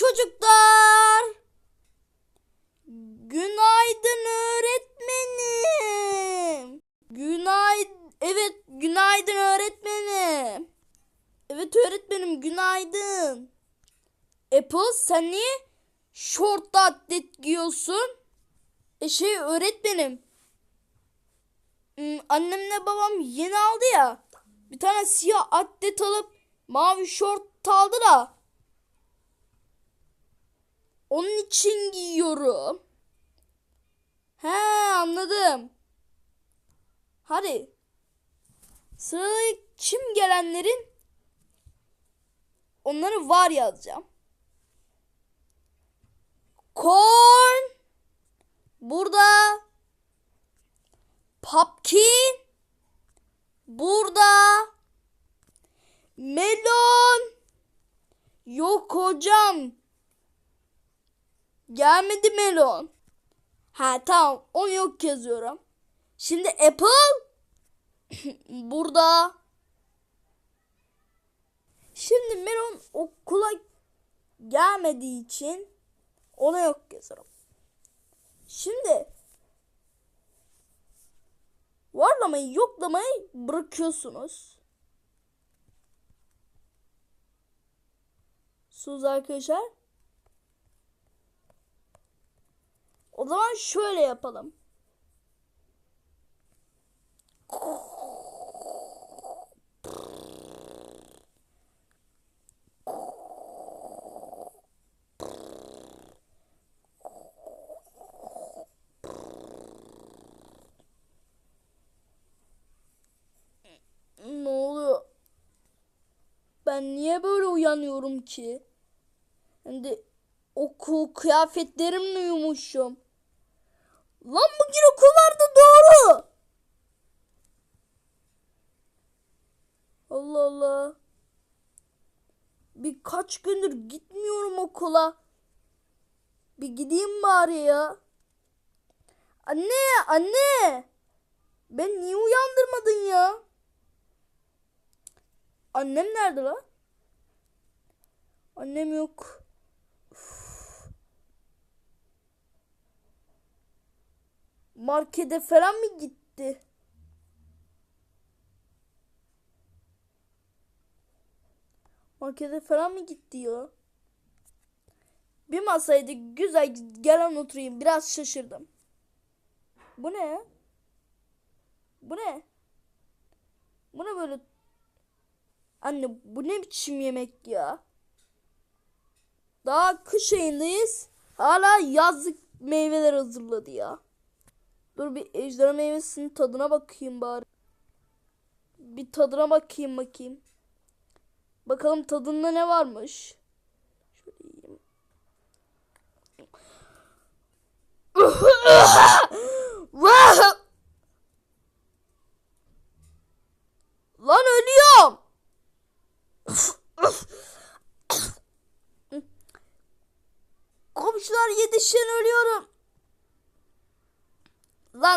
çocuklar. Günaydın öğretmenim. Günaydın. Evet, günaydın öğretmenim. Evet öğretmenim, günaydın. Apple sen niye şortla atlet giyiyorsun? E şey öğretmenim. hmm, Annemle babam yeni aldı ya. Bir tane siyah atlet alıp mavi şort aldı da. Onun için giyiyorum. He anladım. Hadi. Sırada kim gelenlerin? Onları var yazacağım. Corn. Burada. Pumpkin. Burada. Melon. Yok hocam. Gelmedi melon. Ha tamam onu yok yazıyorum. Şimdi apple. Burada. Şimdi melon okula gelmediği için ona yok yazarım. Şimdi varlamayı yoklamayı bırakıyorsunuz. Sus arkadaşlar. O zaman şöyle yapalım. Ne oluyor? Ben niye böyle uyanıyorum ki? Hem de okul kıyafetlerimle uyumuşum. Lan bugün okul vardı doğru. Allah Allah. Birkaç gündür gitmiyorum okula. Bir gideyim bari ya. Anne, anne. Ben niye uyandırmadın ya? Annem nerede lan? Annem yok. Markete falan mı gitti? Markete falan mı gitti ya? Bir masaydı güzel gelen oturayım biraz şaşırdım. Bu ne? Bu ne? Bu ne böyle Anne bu ne biçim yemek ya? Daha kış ayındayız. Hala yazlık meyveler hazırladı ya. Dur bir ejderha meyvesinin tadına bakayım bari. Bir tadına bakayım bakayım. Bakalım tadında ne varmış. Şöyle yiyeyim.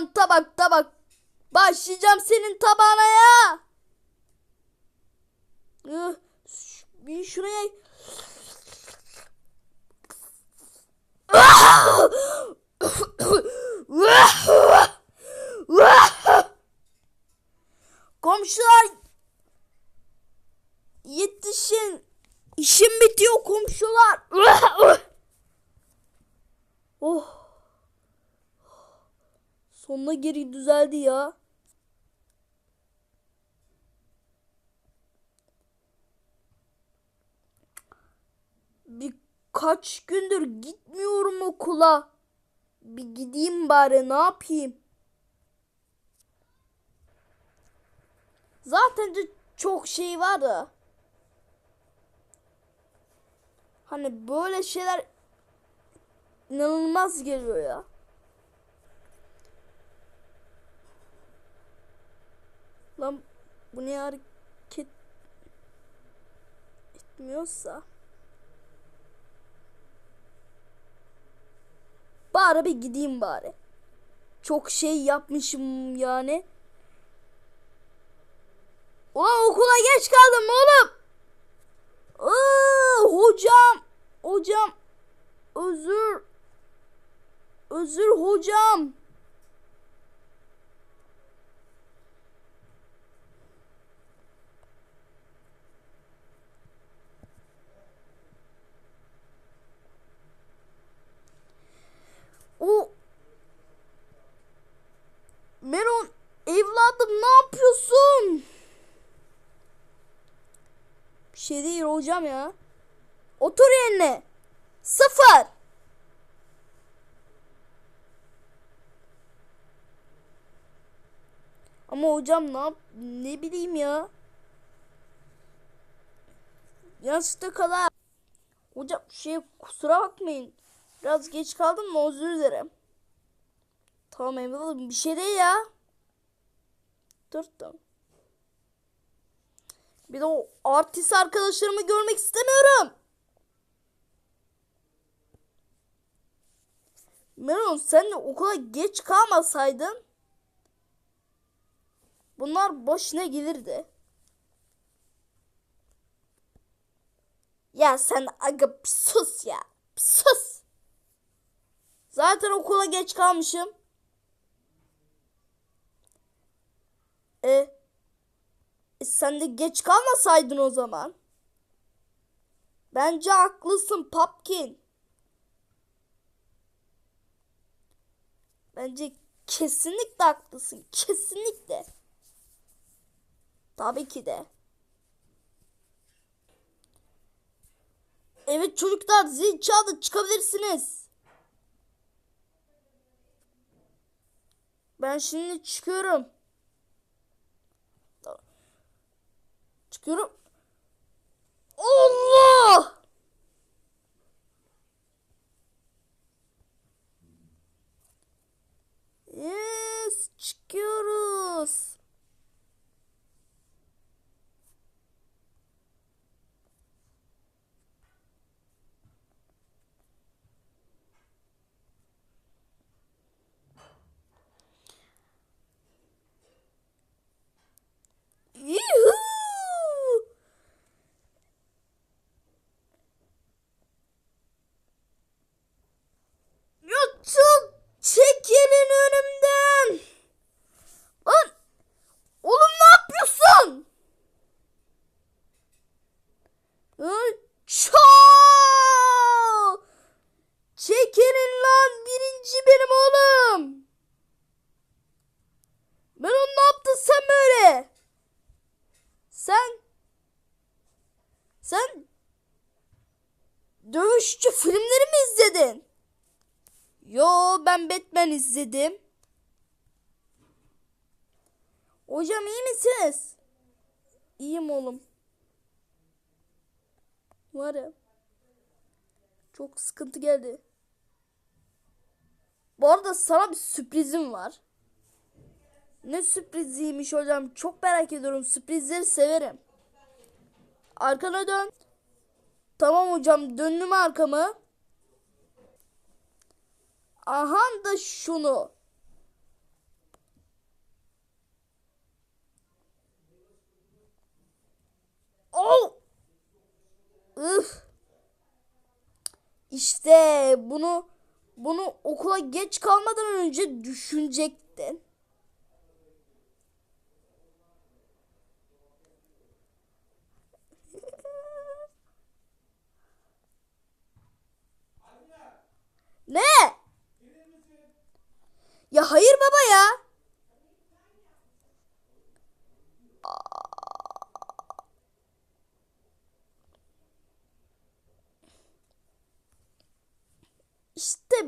Lan tabak tabak. Başlayacağım senin tabağına ya. Bir şuraya. Sonuna geri düzeldi ya. Birkaç gündür gitmiyorum okula. Bir gideyim bari ne yapayım? Zaten de çok şey var da. Hani böyle şeyler inanılmaz geliyor ya. Lan bu ne hareket etmiyorsa. Bari bir gideyim bari. Çok şey yapmışım yani. Ulan okula geç kaldım oğlum. Aa, hocam. hocam. Özür. Özür hocam. O Meron evladım ne yapıyorsun? Bir hocam ya. Otur yerine. Sıfır. Ama hocam ne yap ne bileyim ya. Yaşta kadar. Hocam şey kusura bakmayın. Biraz geç kaldım mı özür dilerim. Tamam evladım bir şey değil ya. Dur tamam. Bir de o artist arkadaşlarımı görmek istemiyorum. Meron sen de okula geç kalmasaydın bunlar boşuna gelirdi. Ya sen aga sus ya. Sus. Zaten okula geç kalmışım. E, sen de geç kalmasaydın o zaman. Bence haklısın Papkin. Bence kesinlikle haklısın. Kesinlikle. Tabii ki de. Evet çocuklar zil çaldı çıkabilirsiniz. Ben şimdi çıkıyorum. Çıkıyorum. Allah! Yes, çıkıyoruz. Yuhuu! YouTube çekilin önümden. Lan oğlum ne yapıyorsun? Lan Çao! Çekilin lan birinci benim oğlum. Ben onu ne yaptın sen böyle? Sen sen dövüşçü filmleri mi izledin? Yo ben Batman izledim. Hocam iyi misiniz? İyiyim oğlum. Var ya. Çok sıkıntı geldi. Bu arada sana bir sürprizim var. Ne sürpriziymiş hocam. Çok merak ediyorum. Sürprizleri severim. Arkana dön. Tamam hocam döndüm arkamı. Aha da şunu. Oh! Üf. İşte bunu bunu okula geç kalmadan önce düşünecektin. Ne? Ya hayır baba ya.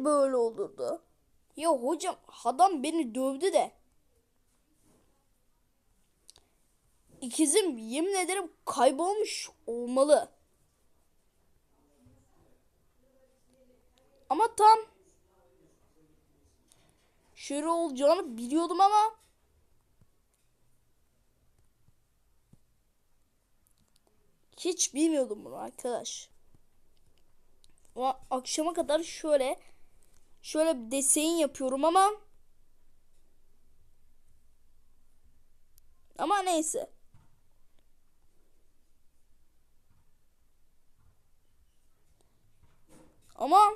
Böyle olurdu. Ya hocam adam beni dövdü de. İkizim yemin ederim kaybolmuş olmalı. Ama tam şöyle olacağını biliyordum ama hiç bilmiyordum bunu arkadaş. Ama akşama kadar şöyle şöyle bir deseyin yapıyorum ama ama neyse. Ama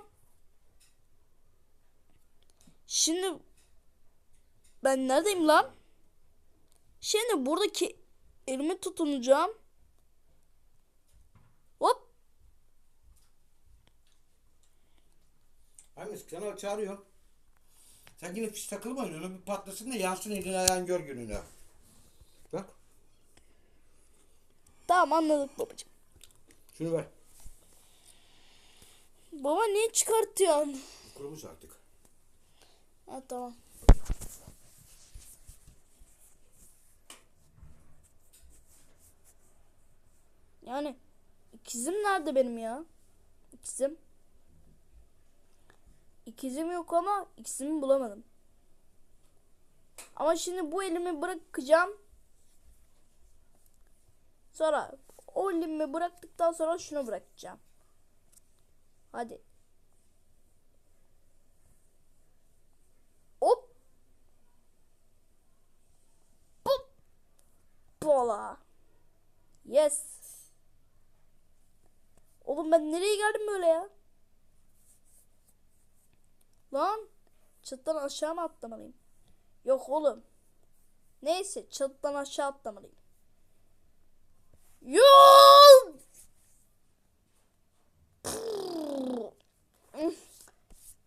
şimdi ben neredeyim lan? Şimdi buradaki elimi tutunacağım. Hop. Hangisi sana çağırıyor. Sen yine pis takılma öyle bir patlasın da yansın elin ayağın gör gününü. Bak Tamam anladık babacığım. şunu ver. Baba niye çıkartıyorsun? Kurumuş artık. Ha tamam. Yani ikizim nerede benim ya? İkizim. İkizim yok ama ikizimi bulamadım. Ama şimdi bu elimi bırakacağım. Sonra o elimi bıraktıktan sonra şunu bırakacağım. Hadi. Hop. Hop. Bola. Yes. Oğlum ben nereye geldim böyle ya? Lan. Çatıdan aşağı mı atlamalıyım? Yok oğlum. Neyse çatıdan aşağı atlamalıyım. Yol!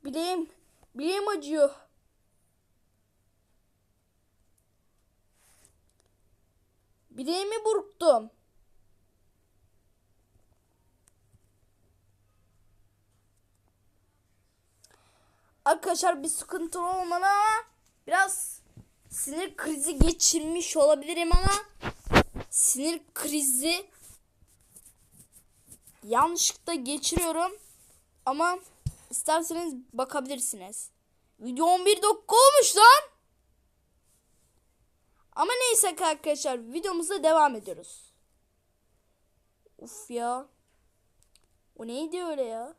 Bileğim, bileğim acıyor. Bileğimi burktum. Arkadaşlar bir sıkıntı olmadı ama biraz sinir krizi geçirmiş olabilirim ama sinir krizi yanlışlıkla geçiriyorum ama isterseniz bakabilirsiniz. Video 11 dakika olmuş lan. Ama neyse arkadaşlar videomuza devam ediyoruz. Uf ya. O neydi öyle ya?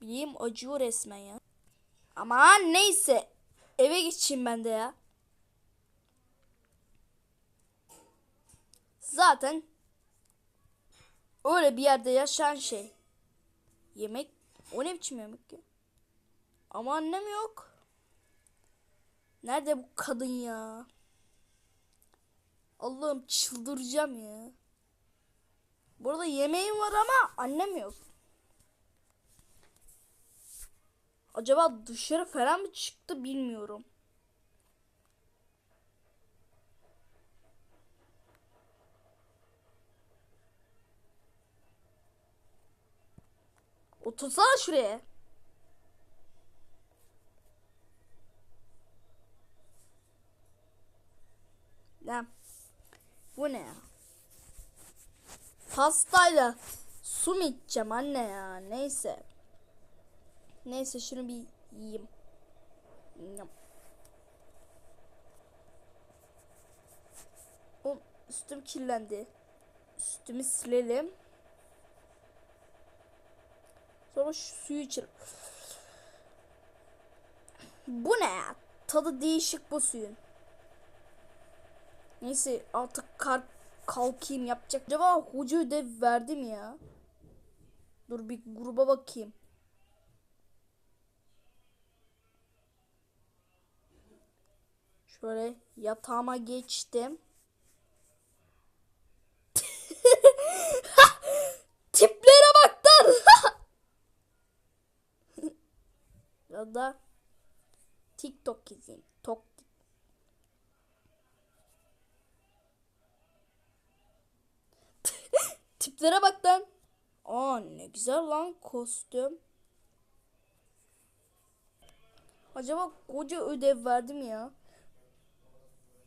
Bileğim acıyor resmen ya. Ama neyse. Eve geçeyim ben de ya. Zaten öyle bir yerde yaşayan şey. Yemek o ne biçim yemek ya? Ama annem yok. Nerede bu kadın ya? Allah'ım çıldıracağım ya. Burada yemeğim var ama annem yok. Acaba dışarı falan mı çıktı bilmiyorum. Otursana şuraya. Lan. Bu ne ya? Pastayla su mu içeceğim anne ya? Neyse. Neyse şunu bir yiyeyim. Yum. O üstüm kirlendi. Üstümü silelim. Sonra şu suyu içelim. Bu ne ya? Tadı değişik bu suyun. Neyse artık kalk kalkayım yapacak. Acaba hoca ödev verdi mi ya? Dur bir gruba bakayım. Şöyle yatağıma geçtim. Tiplere bak ya da TikTok izleyeyim. Tok. Tiplere bak lan. Aa ne güzel lan kostüm. Acaba koca ödev verdim ya.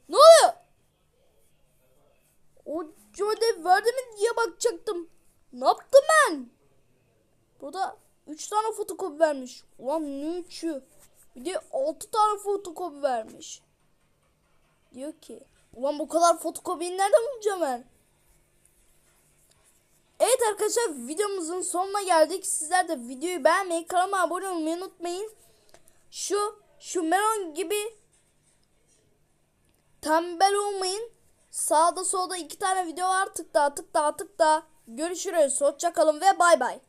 Ne oluyor? Koca ödev verdi mi diye bakacaktım. Ne yaptım ben? Burada 3 tane fotokopi vermiş. Ulan ne üçü? Bir de 6 tane fotokopi vermiş. Diyor ki. Ulan bu kadar fotokopiyi nereden bulacağım ben? Evet arkadaşlar videomuzun sonuna geldik. Sizler de videoyu beğenmeyi, kanalıma abone olmayı unutmayın. Şu şu melon gibi tembel olmayın. Sağda solda iki tane video var. Tıkla tıkla tıkla. Görüşürüz. Hoşçakalın ve bay bay.